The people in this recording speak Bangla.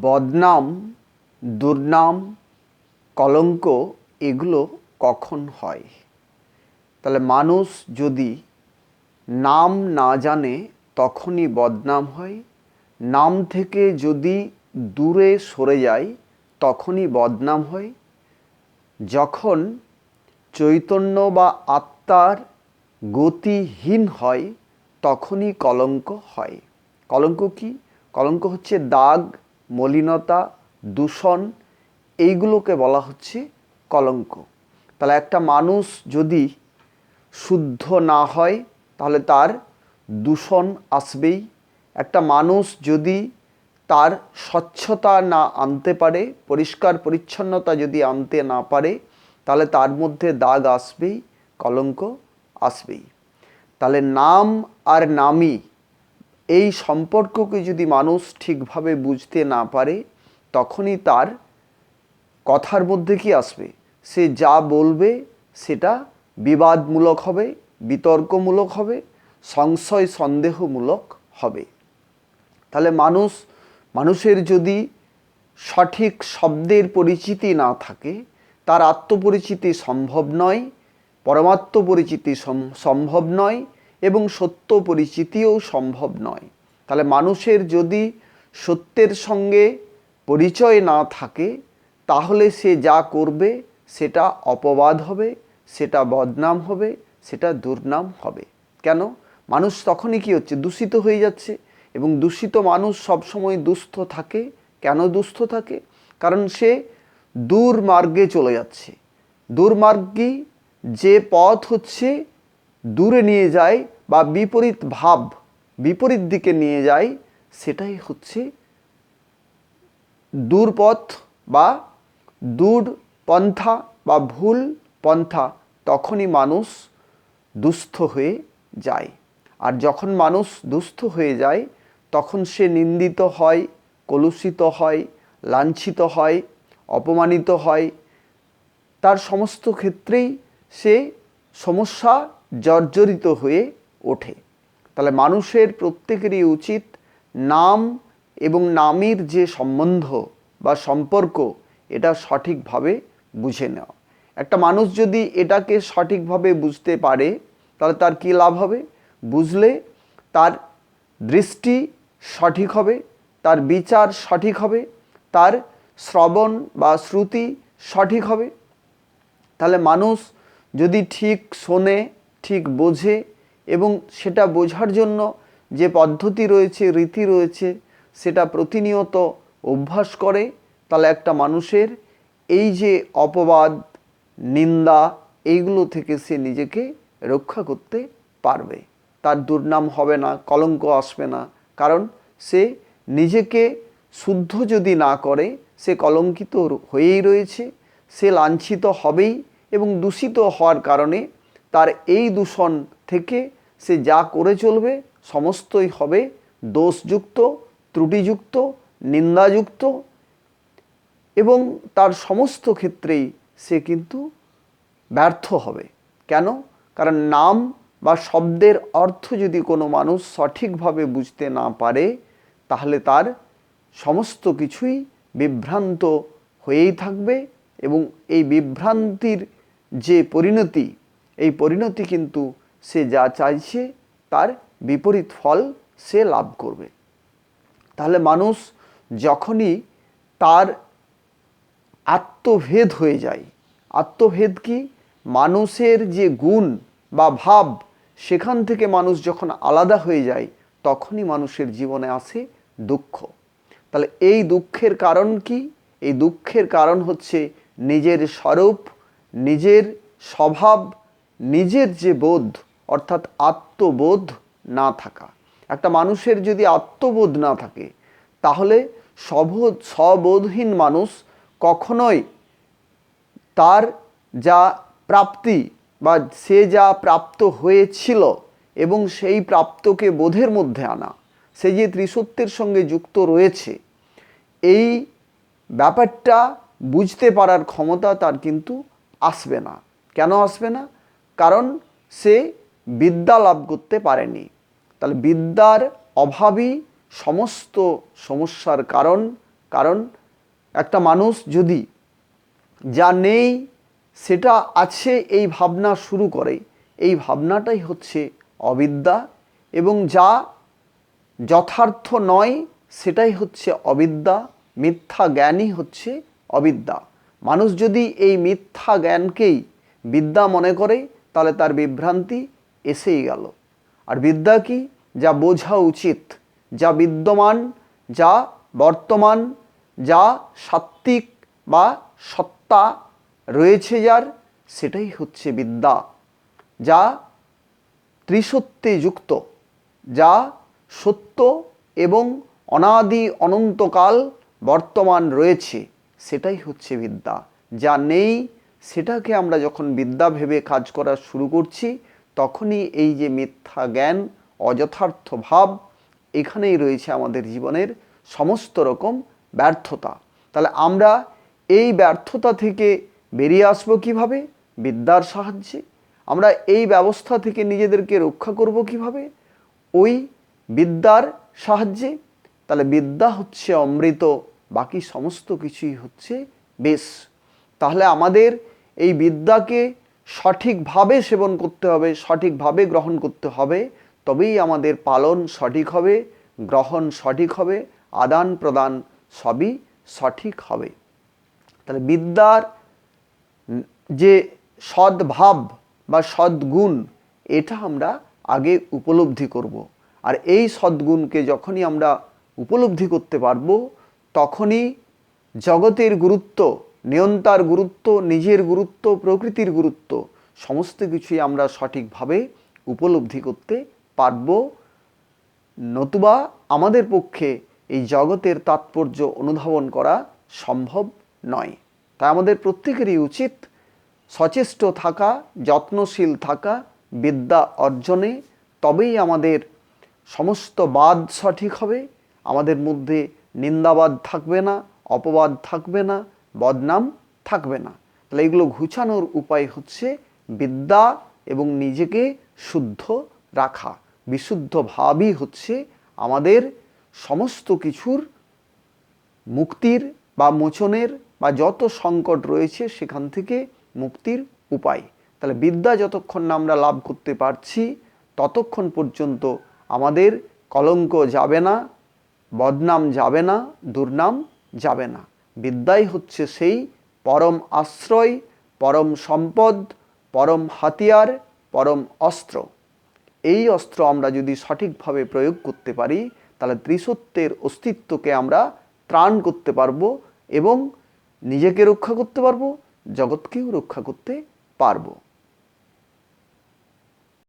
বদনাম, দুর্নাম, কলঙ্ক এগুলো কখন হয়? তাহলে মানুষ যদি নাম না জানে তখনই বদনাম হয়। নাম থেকে যদি দূরে সরে যায় তখনই বদনাম হয়। যখন চৈতন্য বা আত্মার গতিহীন হয় তখনই কলঙ্ক হয়। কলঙ্ক কি? কলঙ্ক হচ্ছে দাগ মলিনতা, দূষণ, এইগুলোকে বলা হচ্ছে কলঙ্ক। তাহলে একটা মানুষ যদি শুদ্ধ না হয়, তাহলে তার দূষণ আসবেই। একটা মানুষ যদি তার স্বচ্ছতা না আনতে পারে, পরিষ্কার পরিচ্ছন্নতা যদি আনতে না পারে, তাহলে তার মধ্যে দাগ আসবেই, কলঙ্ক আসবেই। তাহলে নাম আর নামই এই সম্পর্ককে যদি মানুষ ঠিকভাবে বুঝতে না পারে, তখনই তার কথার মধ্যে কি আসবে? সে যা বলবে সেটা বিবাদমূলক হবে, বিতর্কমূলক হবে, সংশয় সন্দেহমূলক হবে। তাহলে মানুষ, মানুষের যদি সঠিক শব্দের পরিচিতি না থাকে, তার আত্মপরিচিতি সম্ভব নয় পরমাত্ম পরিচিতি সম্ভব নয় এবং সত্য পরিচিতিও সম্ভব নয়। তাহলে মানুষের যদি সত্যের সঙ্গে পরিচয় না থাকে, তাহলে সে যা করবে, সেটা অপবাদ হবে, সেটা বদনাম হবে, সেটা দুর্নাম হবে। কেন? মানুষ তখনই কি হচ্ছে? দূষিত হয়ে যাচ্ছে। এবং দূষিত মানুষ সবসময় দুস্থ থাকে। কেন দুস্থ থাকে? কারণ সে দুর্মার্গে চলে যাচ্ছে। দুর্মার্গী যে পথ হচ্ছে দূরে নিয়ে যায় বা বিপরীত ভাব বিপরীত দিকে নিয়ে যায়, সেটাই হচ্ছে দূরপথ বা দূর পন্থা বা ভুল পন্থা তখনই মানুষ দুস্থ হয়ে যায়। আর যখন মানুষ দুস্থ হয়ে যায়, তখন সে নিন্দিত হয়, কলুষিত হয়, লাঞ্ছিত হয়, অপমানিত হয়। তার সমস্ত ক্ষেত্রেই সে সমস্যা জর্জরিত হয়ে ওঠে। তাহলে মানুষের প্রত্যেকেরই উচিত নাম এবং নামের যে সম্বন্ধ বা সম্পর্ক, এটা সঠিকভাবে বুঝে নেওয়া। একটা মানুষ যদি এটাকে সঠিকভাবে বুঝতে পারে, তাহলে তার কী লাভ হবে? বুঝলে তার দৃষ্টি সঠিক হবে, তার বিচার সঠিক হবে, তার শ্রবণ বা শ্রুতি সঠিক হবে। তাহলে মানুষ যদি ঠিক শোনে ঠিক বোঝে এবং সেটা বোঝার জন্য যে পদ্ধতি রয়েছে, রীতি রয়েছে, সেটা প্রতিনিয়ত অভ্যাস করে, তাহলে একটা মানুষের এই যে অপবাদ, নিন্দা, এইগুলো থেকে সে নিজেকে রক্ষা করতে পারবে। তার দুর্নাম হবে না, কলঙ্ক আসবে না। কারণ সে নিজেকে শুদ্ধ যদি না করে, সে কলঙ্কিত হয়েই রয়েছে, সে লাঞ্ছিত হবেই এবং দূষিত হওয়ার কারণে তার এই দূষণ থেকে সে যা করে চলবে, সমস্তই হবে দোষযুক্ত, ত্রুটিযুক্ত, নিন্দাযুক্ত এবং তার সমস্ত ক্ষেত্রেই সে কিন্তু ব্যর্থ হবে। কেন? কারণ নাম বা শব্দের অর্থ যদি কোনো মানুষ সঠিকভাবে বুঝতে না পারে, তাহলে তার সমস্ত কিছুই বিভ্রান্ত হয়েই থাকবে এবং এই বিভ্রান্তির যে পরিণতি এই পরিণতি কিন্তু সে যা চাইছে, তার বিপরীত ফল সে লাভ করবে। তাহলে মানুষ যখনই তার আত্মভেদ হয়ে যায়, আত্মভেদ কি? মানুষের যে গুণ বা ভাব, সেখান থেকে মানুষ যখন আলাদা হয়ে যায়, তখনই মানুষের জীবনে আসে দুঃখ। তাহলে এই দুঃখের কারণ কি? এই দুঃখের কারণ হচ্ছে নিজের স্বরূপ, নিজের স্বভাব নিজের যে বোধ, অর্থাৎ আত্মবোধ না থাকা। একটা মানুষের যদি আত্মবোধ না থাকে, তাহলে সবোধ স্ববোধহীন মানুষ কখনোই তার যা প্রাপ্তি বা সে যা প্রাপ্ত হয়েছিল এবং সেই প্রাপ্তকে বোধের মধ্যে আনা, সে যে ত্রিসত্যের সঙ্গে যুক্ত রয়েছে, এই ব্যাপারটা বুঝতে পারার ক্ষমতা তার কিন্তু আসবে না। কেন আসবে না? কারণ সে বিদ্যা লাভ করতে পারেনি। তাহলে বিদ্যার অভাবই সমস্ত সমস্যার কারণ। কারণ একটা মানুষ যদি যা নেই, সেটা আছে, এই ভাবনা শুরু করে, এই ভাবনাটাই হচ্ছে অবিদ্যা এবং যা যথার্থ নয়, সেটাই হচ্ছে অবিদ্যা। মিথ্যা জ্ঞানই হচ্ছে অবিদ্যা। মানুষ যদি এই মিথ্যা জ্ঞানকেই বিদ্যা মনে করে তাহলে তার বিভ্রান্তি এসেই গেল। আর বিদ্যা কি? যা বোঝা উচিত, যা বিদ্যমান, যা বর্তমান, যা সাত্ত্বিক বা সত্তা রয়েছে যার, সেটাই হচ্ছে বিদ্যা। যা ত্রিসত্যে যুক্ত যা সত্য এবং অনাদি অনন্তকাল বর্তমান রয়েছে, সেটাই হচ্ছে বিদ্যা। যা নেই সেটাকে আমরা যখন বিদ্যা ভেবে কাজ করা শুরু করছি, তখনই এই যে মিথ্যা জ্ঞান, অযথার্থ ভাব, এখানেই রয়েছে আমাদের জীবনের সমস্ত রকম ব্যর্থতা। তাহলে আমরা এই ব্যর্থতা থেকে বেরিয়ে আসব কীভাবে? বিদ্যার সাহায্যে। আমরা এই ব্যবস্থা থেকে নিজেদেরকে রক্ষা করব কীভাবে? ওই বিদ্যার সাহায্যে। তাহলে বিদ্যা হচ্ছে অমৃত, বাকি সমস্ত কিছুই হচ্ছে বেশ। তাহলে আমাদের এই বিদ্যাকে সঠিকভাবে সেবন করতে হবে, সঠিকভাবে গ্রহণ করতে হবে তবেই আমাদের পালন সঠিক হবে, গ্রহণ সঠিক হবে, আদান প্রদান সবই সঠিক হবে তাহলে বিদ্যার যে সদ্ভাব বা সদ্গুণ, এটা আমরা আগে উপলব্ধি করব। আর এই সদ্গুণকে যখনই আমরা উপলব্ধি করতে পারব, তখনই জগতের গুরুত্ব নিয়ন্তার গুরুত্ব, নিজের গুরুত্ব, প্রকৃতির গুরুত্ব, সমস্ত কিছুই আমরা সঠিকভাবে উপলব্ধি করতে পারব। নতুবা আমাদের পক্ষে এই জগতের তাৎপর্য অনুধাবন করা সম্ভব নয়। তাই আমাদের প্রত্যেকেরই উচিত সচেষ্ট থাকা, যত্নশীল থাকা, বিদ্যা অর্জনে। তবেই আমাদের সমস্ত বাদ সঠিক হবে। আমাদের মধ্যে নিন্দাবাদ থাকবে না, অপবাদ থাকবে না বদনাম থাকবে না। তাহলে এগুলো ঘুচানোর উপায় হচ্ছে বিদ্যা এবং নিজেকে শুদ্ধ রাখা। বিশুদ্ধ ভাবই হচ্ছে আমাদের সমস্ত কিছুর মুক্তির বা মোচনের বা যত সংকট রয়েছে সেখান থেকে মুক্তির উপায়। তাহলে বিদ্যা যতক্ষণ না আমরা লাভ করতে পারছি, ততক্ষণ পর্যন্ত আমাদের কলঙ্ক যাবে না, বদনাম যাবে না, দুর্নাম যাবে না। বিদ্যাই হচ্ছে সেই পরম আশ্রয়, পরম সম্পদ, পরম হাতিয়ার, পরম অস্ত্র। এই অস্ত্র আমরা যদি সঠিকভাবে প্রয়োগ করতে পারি, তাহলে ত্রিসত্যের অস্তিত্বকে আমরা ত্রাণ করতে পারব এবং নিজেকে রক্ষা করতে পারব, জগৎকেও রক্ষা করতে পারব।